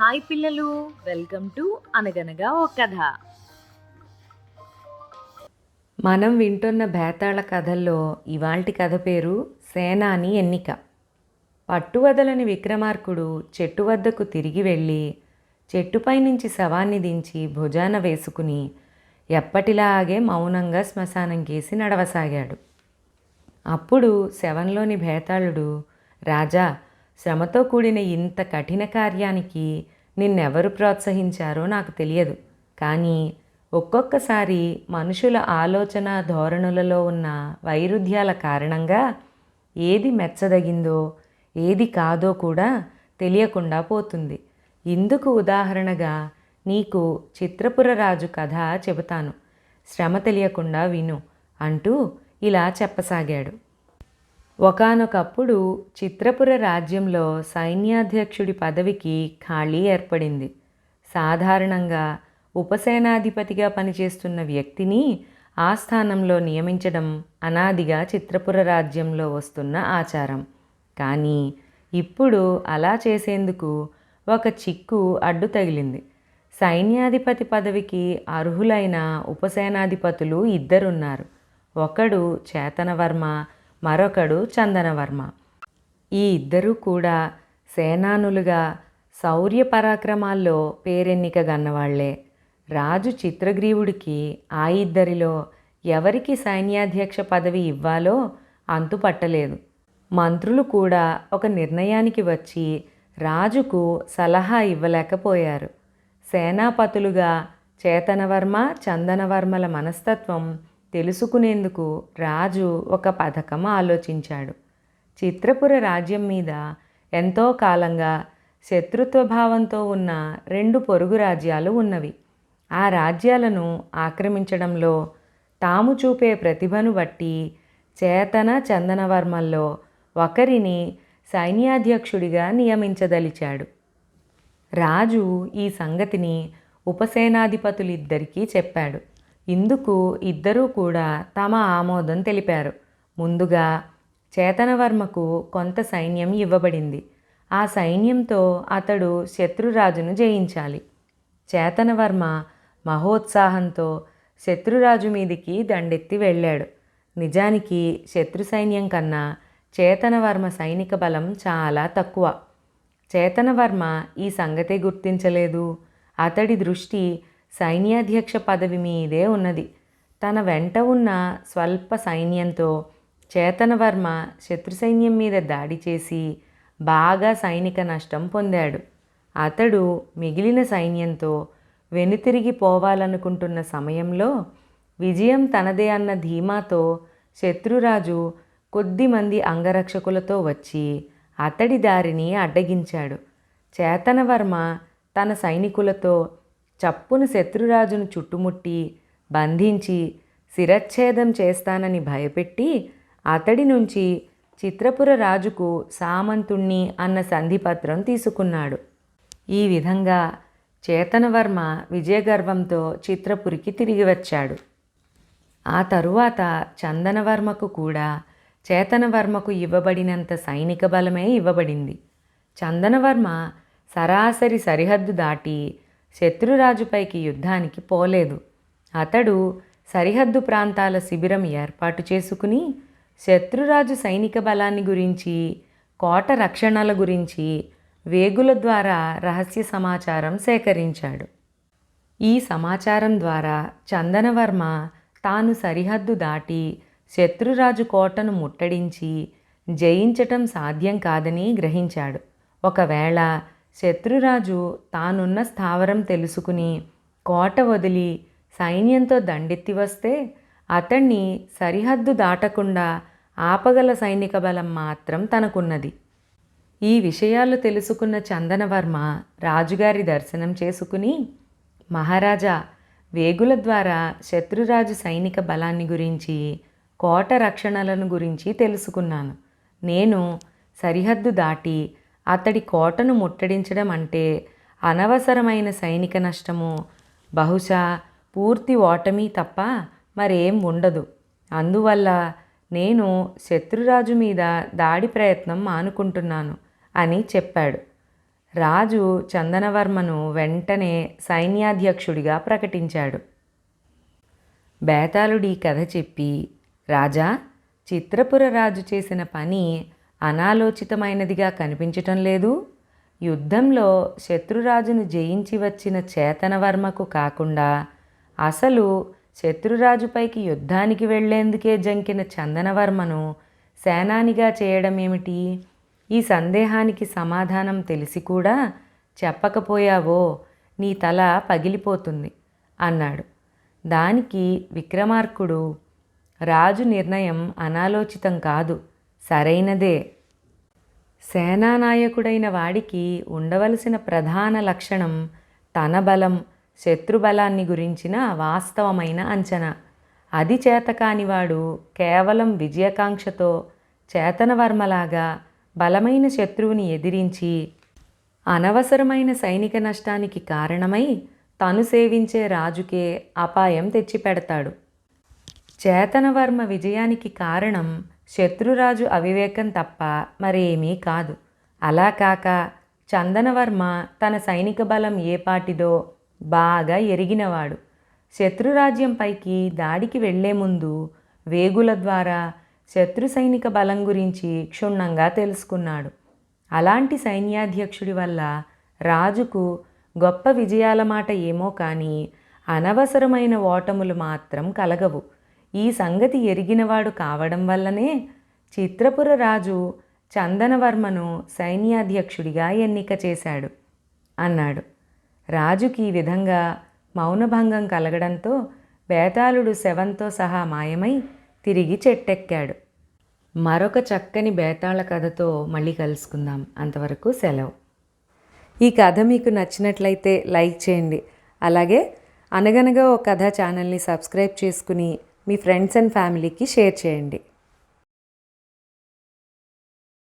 Hi పిల్లలు welcome to అనగనగా ఓ కథ. మనం వింటున్న బేతాళ కథల్లో ఇవాల్టి కథ పేరు సేనాని ఎన్నిక. పట్టువదలని విక్రమార్కుడు చెట్టు వద్దకు తిరిగి వెళ్ళి చెట్టుపై నుంచి శవాన్ని దించి భుజాన వేసుకుని ఎప్పటిలాగే మౌనంగా శ్మశానం కేసి నడవసాగాడు. అప్పుడు శవంలోని భేతాళుడు రాజా శ్రమతో కూడిన ఇంత కఠిన కార్యానికి నిన్నెవరు ప్రోత్సహించారో నాకు తెలియదు. కానీ ఒక్కొక్కసారి మనుషుల ఆలోచన ధోరణులలో ఉన్న వైరుధ్యాల కారణంగా ఏది మెచ్చదగిందో ఏది కాదో కూడా తెలియకుండా పోతుంది. ఇందుకు ఉదాహరణగా నీకు చిత్రపుర రాజు కథ చెబుతాను. శ్రమ తెలియకుండా విను అంటూ ఇలా చెప్పసాగాడు. ఒకానొకప్పుడు చిత్రపుర రాజ్యంలో సైన్యాధ్యక్షుడి పదవికి ఖాళీ ఏర్పడింది. సాధారణంగా ఉపసేనాధిపతిగా పనిచేస్తున్న వ్యక్తిని ఆ స్థానంలో నియమించడం అనాదిగా చిత్రపుర రాజ్యంలో వస్తున్న ఆచారం. కానీ ఇప్పుడు అలా చేసేందుకు ఒక చిక్కు అడ్డు తగిలింది. సైన్యాధిపతి పదవికి అర్హులైన ఉపసేనాధిపతులు ఇద్దరున్నారు. ఒకడు చేతనవర్మ మరొకడు చందనవర్మ. ఈ ఇద్దరూ కూడా సేనానులుగా శౌర్య పరాక్రమాల్లో పేరెన్నిక గన్నవాళ్ళే. రాజు చిత్రగ్రీవుడికి ఆ ఇద్దరిలో ఎవరికి సైన్యాధ్యక్ష పదవి ఇవ్వాలో అంతుపట్టలేదు మంత్రులు కూడా ఒక నిర్ణయానికి వచ్చి రాజుకు సలహా ఇవ్వలేకపోయారు. సేనాపతులుగా చేతనవర్మ చందనవర్మల మనస్తత్వం తెలుసుకునేందుకు రాజు ఒక పథకం ఆలోచించాడు. చిత్రపుర రాజ్యం మీద ఎంతో కాలంగా శత్రుత్వభావంతో ఉన్న రెండు పొరుగు రాజ్యాలు ఉన్నవి. ఆ రాజ్యాలను ఆక్రమించడంలో తాము చూపే ప్రతిభను బట్టి చేతన చందనవర్మల్లో ఒకరిని సైన్యాధ్యక్షుడిగా నియమించదలిచాడు. రాజు ఈ సంగతిని ఉపసేనాధిపతులిద్దరికీ చెప్పాడు. ఇందుకు ఇద్దరూ కూడా తమ ఆమోదం తెలిపారు. ముందుగా చేతనవర్మకు కొంత సైన్యం ఇవ్వబడింది. ఆ సైన్యంతో అతడు శత్రురాజును జయించాలి. చేతనవర్మ మహోత్సాహంతో శత్రురాజు మీదికి దండెత్తి వెళ్ళాడు. నిజానికి శత్రు సైన్యం కన్నా చేతనవర్మ సైనిక బలం చాలా తక్కువ. చేతనవర్మ ఈ సంగతే గుర్తించలేదు. అతడి దృష్టి సైన్యాధ్యక్ష పదవి మీదే ఉన్నది. తన వెంట ఉన్న స్వల్ప సైన్యంతో చేతనవర్మ శత్రు సైన్యం మీద దాడి చేసి బాగా సైనిక నష్టం పొందాడు. అతడు మిగిలిన సైన్యంతో వెనుతిరిగి పోవాలనుకుంటున్న సమయంలో విజయం తనదే అన్న ధీమాతో శత్రురాజు కొద్దిమంది అంగరక్షకులతో వచ్చి అతడి దారిని అడ్డగించాడు. చేతనవర్మ తన సైనికులతో చప్పున శత్రురాజును చుట్టుముట్టి బంధించి శిరచ్ఛేదం చేస్తానని భయపెట్టి అతడి నుంచి చిత్రపుర రాజుకు సామంతుణ్ణి అన్న సంధిపత్రం తీసుకున్నాడు. ఈ విధంగా చేతనవర్మ విజయగర్వంతో చిత్రపురికి తిరిగి వచ్చాడు. ఆ తరువాత చందనవర్మకు కూడా చేతనవర్మకు ఇవ్వబడినంత సైనిక బలమే ఇవ్వబడింది. చందనవర్మ సరాసరి సరిహద్దు దాటి శత్రురాజుపైకి యుద్ధానికి పోలేదు. అతడు సరిహద్దు ప్రాంతాల శిబిరం ఏర్పాటు చేసుకుని శత్రురాజు సైనిక బలాన్ని గురించి కోట రక్షణల గురించి వేగుల ద్వారా రహస్య సమాచారం సేకరించాడు. ఈ సమాచారం ద్వారా చందనవర్మ తాను సరిహద్దు దాటి శత్రురాజు కోటను ముట్టడించి జయించటం సాధ్యం కాదని గ్రహించాడు. ఒకవేళ శత్రురాజు తానున్న స్థావరం తెలుసుకుని కోట వదిలి సైన్యంతో దండెత్తి వస్తే అతన్ని సరిహద్దు దాటకుండా ఆపగల సైనిక బలం మాత్రం తనకున్నది. ఈ విషయాలు తెలుసుకున్న చందనవర్మ రాజుగారి దర్శనం చేసుకుని మహారాజా వేగుల ద్వారా శత్రురాజు సైనిక బలాన్ని గురించి కోట రక్షణలను గురించి తెలుసుకున్నాను. నేను సరిహద్దు దాటి అతడి కోటను ముట్టడించడం అంటే అనవసరమైన సైనిక నష్టము. బహుశా పూర్తి ఓటమి తప్ప మరేం ఉండదు. అందువల్ల నేను శత్రురాజు మీద దాడి ప్రయత్నం మానుకుంటున్నాను అని చెప్పాడు. రాజు చందనవర్మను వెంటనే సైన్యాధ్యక్షుడిగా ప్రకటించాడు. బేతాళుడి కథ చెప్పి రాజా చిత్రపుర రాజు చేసిన పని అనాలోచితమైనదిగా కనిపించటం లేదు. యుద్ధంలో శత్రురాజును జయించి వచ్చిన చేతనవర్మకు కాకుండా అసలు శత్రురాజుపైకి యుద్ధానికి వెళ్ళేందుకే జంకిన చందనవర్మను సేనానిగా చేయడం ఏమిటి ఈ సందేహానికి సమాధానం తెలిసి కూడా చెప్పకపోయావో? నీ తల పగిలిపోతుంది అన్నాడు. దానికి విక్రమార్కుడు రాజు నిర్ణయం అనాలోచితం కాదు. సరైనదే. సేనానాయకుడైన వాడికి ఉండవలసిన ప్రధాన లక్షణం తన బలం శత్రుబలాన్ని గురించిన వాస్తవమైన అంచనా. అది చేతకానివాడు కేవలం విజయకాంక్షతో చేతనవర్మలాగా బలమైన శత్రువుని ఎదిరించి అనవసరమైన సైనిక నష్టానికి కారణమై తను సేవించే రాజుకే అపాయం తెచ్చిపెడతాడు. చేతనవర్మ విజయానికి కారణం శత్రురాజు అవివేకం తప్ప మరేమీ కాదు. అలా కాక చందనవర్మ తన సైనిక బలం ఏపాటిదో బాగా ఎరిగినవాడు. శత్రురాజ్యంపైకి దాడికి వెళ్ళే ముందు వేగుల ద్వారా శత్రు సైనిక బలం గురించి క్షుణ్ణంగా తెలుసుకున్నాడు. అలాంటి సైన్యాధ్యక్షుడి వల్ల రాజుకు గొప్ప విజయాల మాట ఏమో కానీ అనవసరమైన ఓటములు మాత్రం కలగవు. ఈ సంగతి ఎరిగినవాడు కావడం వల్లనే చిత్రపుర రాజు చందనవర్మను సైన్యాధ్యక్షుడిగా ఎన్నిక చేశాడు అన్నాడు. రాజుకి ఈ విధంగా మౌనభంగం కలగడంతో బేతాళుడు శవంతో సహా మాయమై తిరిగి చెట్టెక్కాడు. మరొక చక్కని బేతాళ కథతో మళ్ళీ కలుసుకుందాం. అంతవరకు సెలవు. ఈ కథ మీకు నచ్చినట్లయితే లైక్ చేయండి. అలాగే అనగనగా ఓ కథ ఛానల్ని సబ్స్క్రైబ్ చేసుకుని మీ ఫ్రెండ్స్ అండ్ ఫ్యామిలీకి షేర్ చేయండి.